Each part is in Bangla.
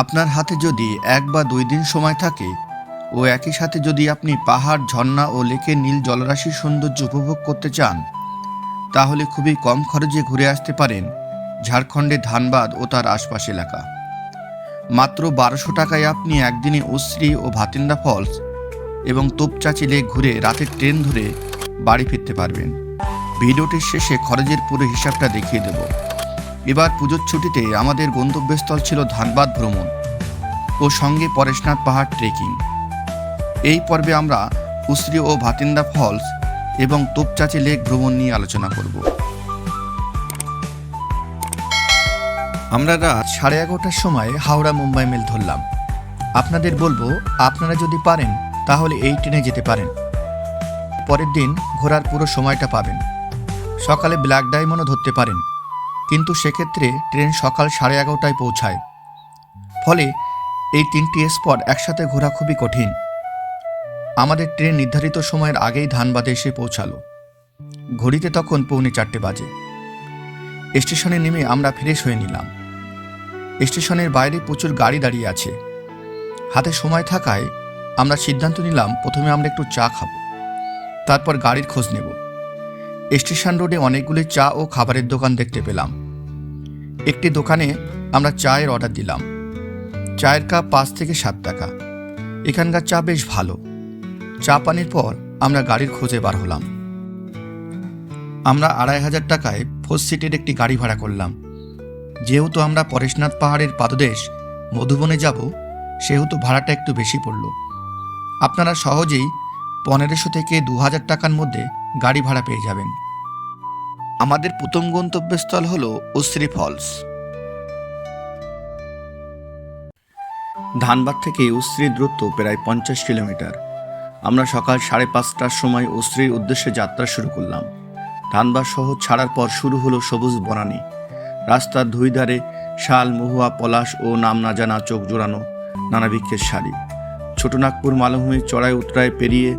আপনার হাতে যদি এক বা দুই দিন সময় থাকে, ও একই সাথে যদি আপনি পাহাড়, ঝর্ণা ও লেকের নীল জলরাশির সৌন্দর্য উপভোগ করতে চান, তাহলে খুবই কম খরচে ঘুরে আসতে পারেন ঝাড়খণ্ডের ধানবাদ ও তার আশপাশ এলাকা। মাত্র বারোশো টাকায় আপনি একদিনে উশ্রী ও ভাতিন্দা ফলস এবং তোপচাচি লেক ঘুরে রাতের ট্রেন ধরে বাড়ি ফিরতে পারবেন। ভিডিওটির শেষে খরচের পুরো হিসাবটা দেখিয়ে দেব। এবার পুজোর ছুটিতে আমাদের গন্তব্যস্থল ছিল ধানবাদ ভ্রমণ ও সঙ্গে পরেশনাথ পাহাড় ট্রেকিং এই পর্বে আমরা উশ্রী ও ভাতিন্দা ফলস এবং তোপচাচি লেক ভ্রমণ নিয়ে আলোচনা করব। আমরা রাত সাড়ে এগারোটার সময় হাওড়া মুম্বাই মেল ধরলাম। আপনাদের বলব, আপনারা যদি পারেন, তাহলে এই ট্রেনে যেতে পারেন। পরের দিন ঘোরার পুরো সময়টা পাবেন। সকালে ব্ল্যাক ডায়মন্ডও ধরতে পারেন। কিন্তু সেক্ষেত্রে ট্রেন সকাল সাড়ে এগারোটায় পৌঁছায়। ফলে এই তিনটি স্পট একসাথে ঘোরা খুবই কঠিন। আমাদের ট্রেন নির্ধারিত সময়ের আগেই ধানবাদে এসে পৌঁছালো। ঘড়িতে তখন পৌনে চারটে বাজে। স্টেশনে নেমে আমরা ফ্রেশ হয়ে নিলাম। স্টেশনের বাইরে প্রচুর গাড়ি দাঁড়িয়ে আছে। হাতে সময় থাকায় আমরা সিদ্ধান্ত নিলাম, প্রথমে আমরা একটু চা খাব। তারপর গাড়ির খোঁজ নেব। স্টেশন রোডে অনেকগুলি চা ও খাবারের দোকান দেখতে পেলাম। একটি দোকানে আমরা চায়ের অর্ডার দিলাম। চায়ের কাপ পাঁচ থেকে সাত টাকা। এখানকার চা বেশ ভালো। চা পানির পর আমরা গাড়ির খোঁজে বার হলাম। আমরা আড়াই হাজার টাকায় ফোর সিটের একটি গাড়ি ভাড়া করলাম। যেহেতু আমরা পরেশনাথ পাহাড়ের পাদদেশ মধুবনে যাব, সেহেতু ভাড়াটা একটু বেশি পড়ল। আপনারা সহজেই পনেরোশো থেকে দু হাজার টাকার মধ্যে গাড়ি ভাড়া পেয়ে যাবেন। আমাদের প্রথম গন্তব্যস্থল হল উশ্রী ফলস। ধানবাদ থেকে উশ্রীর দূরত্ব প্রায় পঞ্চাশ কিলোমিটার। আমরা সকাল সাড়ে পাঁচটার সময় উশ্রীর উদ্দেশ্যে যাত্রা শুরু করলাম। ধানবাদ শহর ছাড়ার পর শুরু হলো সবুজ বনানী। রাস্তার দুই ধারে শাল, মহুয়া, পলাশ ও নাম না জানা চোখ জোড়ানো নানা বৃক্ষের শাড়ি ছোটনাগপুর মালভূমির চড়াই উতরায় পেরিয়ে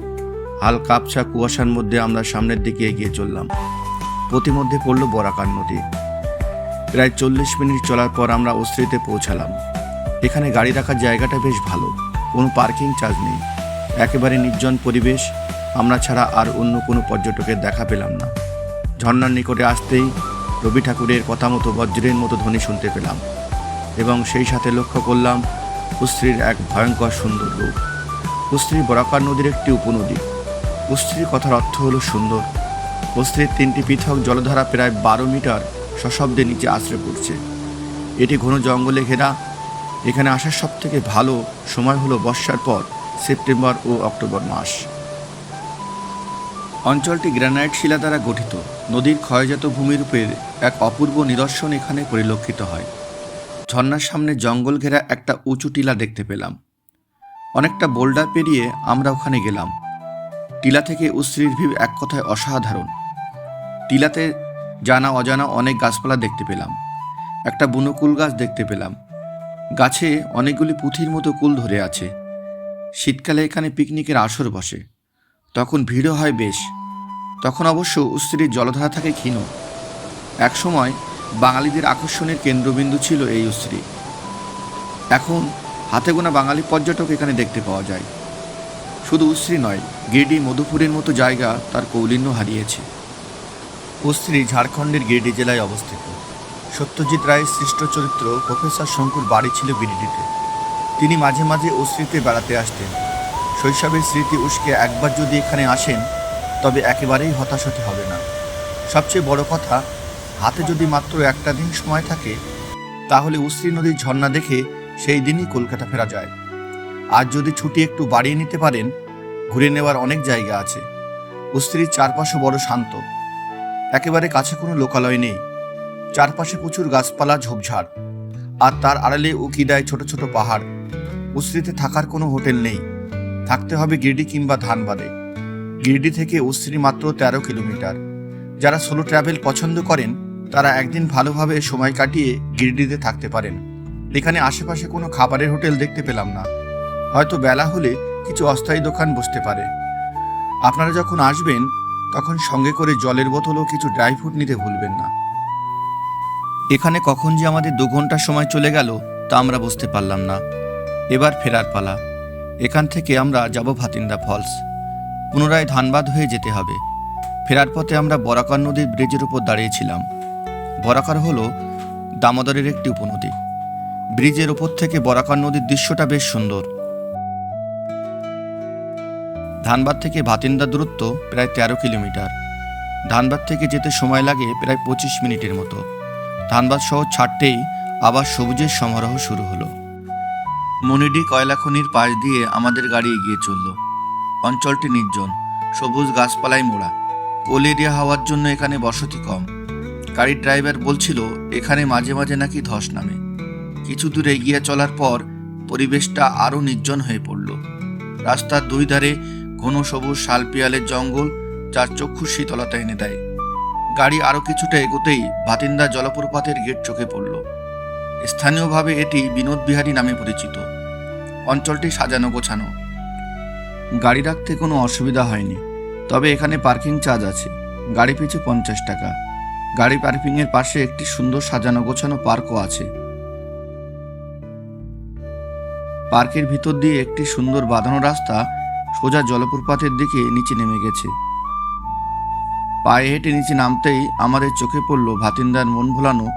হাল কাপছা কুয়াশার মধ্যে আমরা সামনের দিকে এগিয়ে চললাম। প্রতিমধ্যে পড়ল বরাকার নদী। প্রায় চল্লিশ মিনিট চলার পর আমরা অস্ত্রীতে পৌঁছালাম। এখানে গাড়ি রাখার জায়গাটা বেশ ভালো, কোনো পার্কিং চার্জ নেই। একেবারে নির্জন পরিবেশ, আমরা ছাড়া আর অন্য কোনো পর্যটকের দেখা পেলাম না। ঝর্নার নিকটে আসতেই রবি ঠাকুরের কথা মতো বজ্রের মতো ধ্বনি শুনতে পেলাম এবং সেই সাথে লক্ষ্য করলাম কুস্ত্রীর এক ভয়ঙ্কর সুন্দর রূপ। উস্ত্রী বরাকার নদীর একটি উপনদী। উস্ত্রীর কথার অর্থ হলো সুন্দর। উস্ত্রীর তিনটি পৃথক জলধারা প্রায় বারো মিটার সশব্দে নিচে আশ্রয় পড়ছে। এটি ঘন জঙ্গলে ঘেরা। এখানে আসার সব থেকে ভালো সময় হলো বর্ষার পর, সেপ্টেম্বর ও অক্টোবর মাস। অঞ্চলটি গ্রানাইট শিলা দ্বারা গঠিত। নদীর ক্ষয়জাত ভূমিরূপের এক অপূর্ব নিদর্শন এখানে পরিলক্ষিত হয়। ঝর্নার সামনে জঙ্গল ঘেরা একটা উঁচু টিলা দেখতে পেলাম। অনেকটা বোল্ডার পেরিয়ে আমরা ওখানে গেলাম। টিলা থেকে উশ্রীর ভিউ এক কথায় অসাধারণ। টিলাতে জানা অজানা অনেক গাছপালা দেখতে পেলাম। একটা বুনোকুল গাছ দেখতে পেলাম। গাছে অনেকগুলি পুঁথির মতো কুল ধরে আছে। শীতকালে এখানে পিকনিকের আসর বসে। তখন ভিড়ও হয় বেশ। তখন অবশ্য উস্ত্রীর জলধারা থাকে ক্ষীণ। একসময় বাঙালিদের আকর্ষণের কেন্দ্রবিন্দু ছিল এই উস্ত্রী এখন হাতে গোনা বাঙালি পর্যটক এখানে দেখতে পাওয়া যায়। শুধু উস্ত্রী নয়, গিরডি মধুপুরের মতো জায়গা তার কৌলিন্য হারিয়েছে। উস্ত্রী ঝাড়খণ্ডের গিরডি জেলায় অবস্থিত। সত্যজিৎ রায়ের সৃষ্ট চরিত্র প্রফেসর শঙ্কুর বাড়ি ছিল গিরিডিতে। তিনি মাঝে মাঝে উস্ত্রীতে বেড়াতে আসতেন। শৈশবের স্মৃতি উস্কে একবার যদি এখানে আসেন, তবে একেবারেই হতাশ হতে হবে না। সবচেয়ে বড় কথা, হাতে যদি মাত্র একটা দিন সময় থাকে, তাহলে উশ্রী নদীর ঝর্ণা দেখে সেই দিনই কলকাতা ফেরা যায়। আর যদি ছুটি একটু বাড়িয়ে নিতে পারেন ঘুরে নেওয়ার অনেক জায়গা আছে। উস্ত্রীর চারপাশে বড় শান্ত। একেবারে কাছে কোনো লোকালয় নেই। চারপাশে প্রচুর গাছপালা, ঝোপঝাড়। আর তার আড়ালে উকিদায় ছোট ছোট পাহাড়। উশ্রীতে থাকার কোনো হোটেল নেই। থাকতে হবে গিরডি কিংবা ধানবাদে। গিরডি থেকে উশ্রী মাত্র তেরো কিলোমিটার। যারা সোলো ট্রাভেল পছন্দ করেন, তারা একদিন ভালোভাবে সময় কাটিয়ে গিরডিতে থাকতে পারেন। এখানে আশেপাশে কোনো খাবারের হোটেল দেখতে পেলাম না। হয়তো বেলা হলে কিছু অস্থায়ী দোকান বসতে পারে। আপনারা যখন আসবেন, তখন সঙ্গে করে জলের বোতল ও কিছু ড্রাই ফ্রুট নিতে ভুলবেন না। এখানে কখন যে আমাদের দু ঘণ্টা সময় চলে গেল, তা আমরা বুঝতে পারলাম না। এবার ফেরার পালা। এখান থেকে আমরা যাব ভাতিন্দা ফলস। পুনরায় ধানবাদ হয়ে যেতে হবে। ফেরার পথে আমরা বরাকর নদীর ব্রিজের উপর দাঁড়িয়েছিলাম। বরাকর হলো দামোদরের একটি উপনদী। ব্রিজের উপর থেকে বরাকর নদীর দৃশ্যটা বেশ সুন্দর। ধানবাদ থেকে ভাতিন্দা দূরত্ব প্রায় তেরো কিলোমিটার। ধানবাদ থেকে যেতে সময় লাগে প্রায় পঁচিশ মিনিটের মতো। ধানবাদ শহর ছাড়তেই আবার সবুজের সমারোহ শুরু হলো। মনিডি কয়লা খনির পাশ দিয়ে আমাদের গাড়ি এগিয়ে চলল। অঞ্চলটি নির্জন, সবুজ গাছপালায় মোড়া। কোল এরিয়া হওয়ার জন্য এখানে বসতি কম। গাড়ির ড্রাইভার বলছিল, এখানে মাঝে মাঝে নাকি ধস নামে। কিছু দূর এগিয়ে চলার পর পরিবেশটা আরও নির্জন হয়ে পড়ল। রাস্তার দুই ধারে ঘন সবুজ শালপিয়ালের জঙ্গল যার চক্ষু শীতলতা এনে দেয়। গাড়ি আরও কিছুটা এগোতেই ভাতিন্দা জলপ্রপাতের গেট চোখে পড়ল। স্থানীয়ভাবে এটি বিনোদ বিহারী নামে পরিচিত। অঞ্চলটি সাজানো গোছানো। গাড়ি রাখতে কোনো অসুবিধা হয়নি, তবে এখানে পার্কিং চার্জ আছে, গাড়ি পিছু পঞ্চাশ টাকা। গাড়ি পার্কিংয়ের পাশে একটি সুন্দর সাজানো গোছানো পার্কও আছে। পার্কের ভিতর দিয়ে একটি সুন্দর বাঁধানো রাস্তা সোজা জলপ্রপাতের দিকে নিচে নেমে গেছে। পায়ে হেঁটে নিচে নামতেই আমাদের চোখে পড়ল ভাতিন্দার মন ভোলানো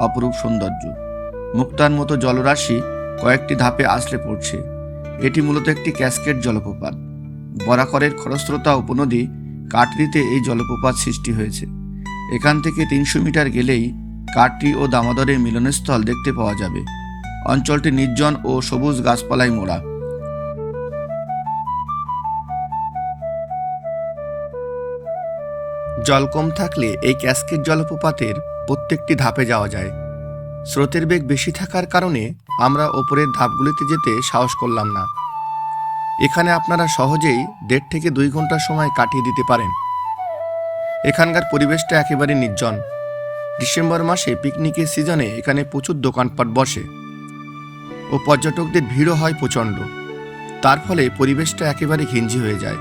অপরূপ সৌন্দর্য। মুক্তার মতো জলরাশি কয়েকটি ধাপে আসলে পড়ছে। এটি মূলত একটি ক্যাসকেট জলপ্রপাত। বরাকরের খরস্রোতা উপনদী কাটরিতে এই জলপ্রপাত সৃষ্টি হয়েছে। এখান থেকে তিনশো মিটার গেলেই কাটরি ও দামোদরের মিলনস্থল দেখতে পাওয়া যাবে। অঞ্চলটি নির্জন ও সবুজ গাছপালায় মোড়া। জল কম থাকলে এই ক্যাসকেট জলপ্রপাতের প্রত্যেকটি ধাপে যাওয়া যায়। স্রোতের বেগ বেশি থাকার কারণে আমরা ওপরের ধাপগুলিতে যেতে সাহস করলাম না। এখানে আপনারা সহজেই দেড় থেকে দুই ঘণ্টা সময় কাটিয়ে দিতে পারেন। এখানকার পরিবেশটা একেবারে নির্জন। ডিসেম্বর মাসে পিকনিকের সিজনে এখানে প্রচুর দোকানপাট বসে ও পর্যটকদের ভিড়ও হয় প্রচণ্ড। তার ফলে পরিবেশটা একেবারে ঘিঞ্জি হয়ে যায়।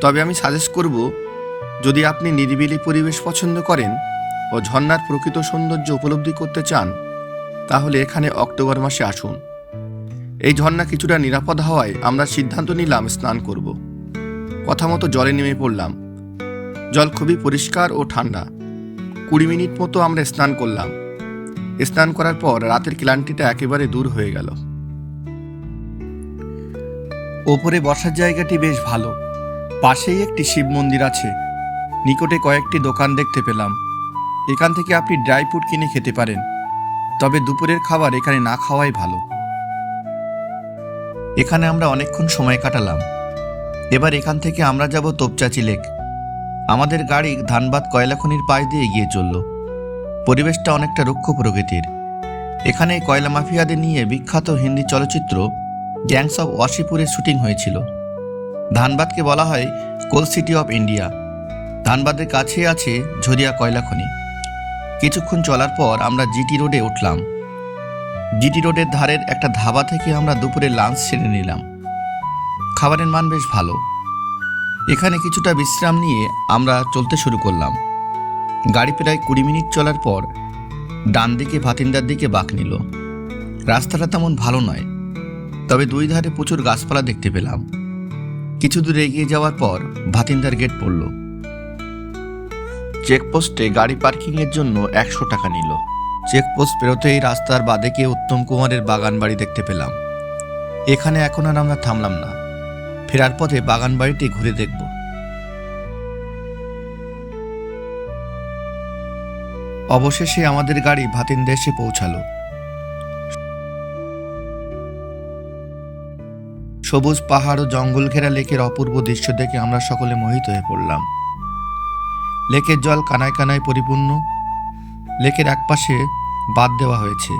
তবে আমি সাজেস্ট করব যদি আপনি নিরিবিলি পরিবেশ পছন্দ করেন ও ঝর্ণার প্রকৃত সৌন্দর্য উপলব্ধি করতে চান, তাহলে এখানে অক্টোবর মাসে আসুন। এই ঝর্ণা কিছুটা নিরাপদ হওয়ায় আমরা সিদ্ধান্ত নিলাম স্নান করব। কথা মতো জলে নেমে পড়লাম। জল খুবই পরিষ্কার ও ঠান্ডা। কুড়ি মিনিট মতো আমরা স্নান করলাম। স্নান করার পর রাতের ক্লান্তিটা একেবারে দূর হয়ে গেল। ওপরে বসার জায়গাটি বেশ ভালো। পাশেই একটি শিব মন্দির আছে। নিকটে কয়েকটি দোকান দেখতে পেলাম। এখান থেকে আপনি ড্রাই ফ্রুট কিনে খেতে পারেন। তবে দুপুরের খাবার এখানে না খাওয়াই ভালো। এখানে আমরা অনেকক্ষণ সময় কাটালাম। এবার এখান থেকে আমরা যাব তোপচাচি লেক। আমাদের গাড়ি ধানবাদ কয়লাখনির পাশ দিয়ে এগিয়ে চলল। পরিবেশটা অনেকটা রুক্ষ প্রকৃতির। এখানে কয়লা মাফিয়াদের নিয়ে বিখ্যাত হিন্দি চলচ্চিত্র গ্যাংস অফ ওয়াশিপুরের শুটিং হয়েছিল। ধানবাদকে বলা হয় কোল সিটি অফ ইন্ডিয়া। ধানবাদের কাছে আছে ঝরিয়া কয়লা খনি কিছুক্ষণ চলার পর আমরা জিটি রোডে উঠলাম। জিটি রোডের ধারের একটা ধাবা থেকে আমরা দুপুরে লাঞ্চ সেরে নিলাম। খাবারের মান বেশ ভালো। এখানে কিছুটা বিশ্রাম নিয়ে আমরা চলতে শুরু করলাম। গাড়ি প্রায় কুড়ি মিনিট চলার পর ডান দিকে ভাতিন্দার দিকে বাঁক নিল। রাস্তাটা তেমন ভালো নয়, তবে দুই ধারে প্রচুর গাছপালা দেখতে পেলাম। কিছু দূর এগিয়ে যাওয়ার পর ভাতিন্দার গেট পড়ল। চেকপোস্টে গাড়ি পার্কিংয়ের জন্য একশো টাকা নিল। চেকপোস্ট পেরোতেই রাস্তার বাঁদিকে উত্তম কুমারের বাগান বাড়ি দেখতে পেলাম। এখানে এখন আর আমরা থামলাম না। ফেরার পথে বাগান বাড়িটি ঘুরে দেখব। অবশেষে আমাদের গাড়ি ভাতিন্দা এসে পৌঁছালো। সবুজ পাহাড় ও জঙ্গল ঘেরা লেকের অপূর্ব দৃশ্য দেখে আমরা সকলে মোহিত হয়ে পড়লাম। লেকের জল কানায় কানায় পরিপূর্ণ। লেকের একপাশে বাঁধ দেওয়া হয়েছে।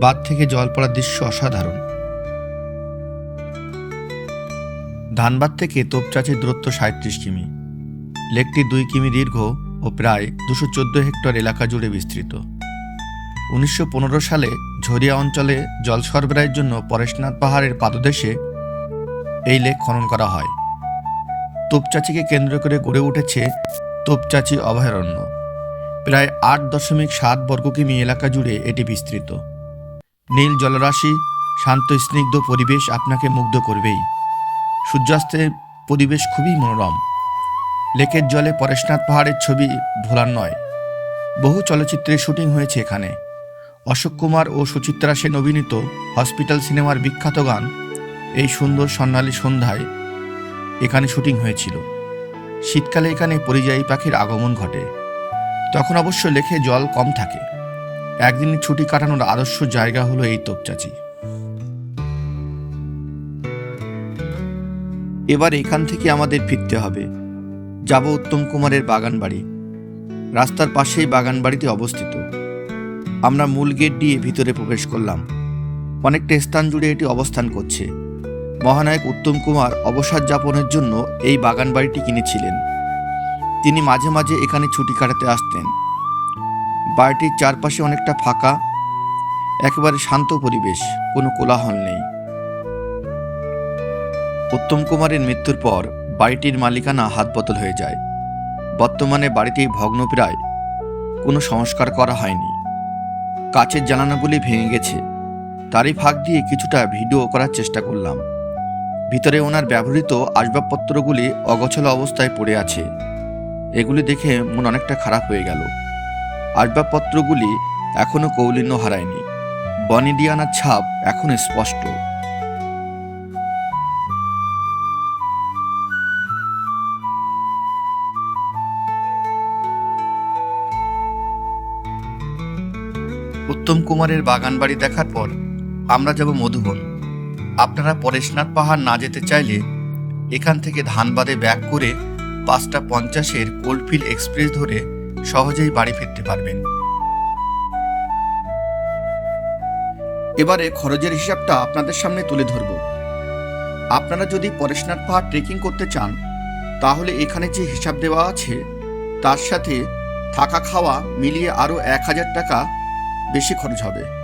বাঁধ থেকে জল পড়ার দৃশ্য অসাধারণ। ধানবাদ থেকে তোপচাচির দূরত্ব সাঁত্রিশ কিমি। লেকটি দুই কিমি দীর্ঘ ও প্রায় দুশো চোদ্দ হেক্টর এলাকা জুড়ে বিস্তৃত। উনিশশো পনেরো সালে ঝরিয়া অঞ্চলে জল সরবরাহের জন্য পরেশনাথ পাহাড়ের পাদদেশে এই লেক খনন করা হয়। তোপচাচিকে কেন্দ্র করে গড়ে উঠেছে তোপচাচি অভয়ারণ্য। প্রায় আট দশমিক সাত বর্গ কিমি এলাকা জুড়ে এটি বিস্তৃত। নীল জলরাশি, শান্ত স্নিগ্ধ পরিবেশ আপনাকে মুগ্ধ করবেই। সূর্যাস্তের পরিবেশ খুবই মনোরম। লেকের জলে পরেশনাথ পাহাড়ের ছবি ভোলার নয়। বহু চলচ্চিত্রের শুটিং হয়েছে এখানে। অশোক কুমার ও সুচিত্রা সেন অভিনীত হসপিটাল সিনেমার বিখ্যাত গান, এই সুন্দর স্বর্ণালী সন্ধ্যায় এখানে শুটিং হয়েছিল। শীতকালে এখানে পরিযায়ী পাখির আগমন ঘটে। তখন অবশ্য লেখে জল কম থাকে। একদিনের ছুটি কাটানোর আদর্শ জায়গা হলো এই তোপচাচি। এবার এখান থেকে আমাদের ফিরতে হবে। যাব উত্তম কুমারের বাগান বাড়ি রাস্তার পাশেই বাগান বাড়িতে অবস্থিত। আমরা মূল গেট দিয়ে ভিতরে প্রবেশ করলাম। অনেকটা স্থান জুড়ে এটি অবস্থান করছে। মহানায়ক উত্তম কুমার অবসর যাপনের জন্য এই বাগান বাড়িটি কিনেছিলেন। তিনি মাঝে মাঝে এখানে ছুটি কাটাতে আসতেন। বাড়িটির চারপাশে অনেকটা ফাঁকা, একেবারে শান্ত পরিবেশ, কোনো কোলাহল নেই। উত্তম কুমারের মৃত্যুর পর বাড়িটির মালিকানা হাত বদল হয়ে যায়। বর্তমানে বাড়িটি ভগ্নপ্রায় কোনো সংস্কার করা হয়নি। কাচের জানানাগুলি ভেঙে গেছে। তারই ফাঁক দিয়ে কিছুটা ভিডিও করার চেষ্টা করলাম। ভিতরে ওনার ব্যবহৃত আসবাবপত্রগুলি অগোছালো অবস্থায় পড়ে আছে। এগুলি দেখে মন অনেকটা খারাপ হয়ে গেল। আসবাবপত্রগুলি এখনও কৌলিন্য হারায়নি। বনিডিয়ানার ছাপ এখনও স্পষ্ট। উত্তম কুমারের বাগান বাড়ি দেখার পর আমরা যাব মধুবন। আপনারা পরেশনাথ পাহাড় না যেতে চাইলে এখান থেকে ধানবাদে ব্যাক করে পাঁচটা পঞ্চাশের কোল্ডফিল্ড এক্সপ্রেস ধরে সহজেই বাড়ি ফিরতে পারবেন। এবারে খরচের হিসাবটা আপনাদের সামনে তুলে ধরব। আপনারা যদি পরেশনাথ পাহাড় ট্রেকিং করতে চান, তাহলে এখানে যে হিসাব দেওয়া আছে, তার সাথে থাকা খাওয়া মিলিয়ে আরও এক হাজার টাকা বেশি খরচ হবে।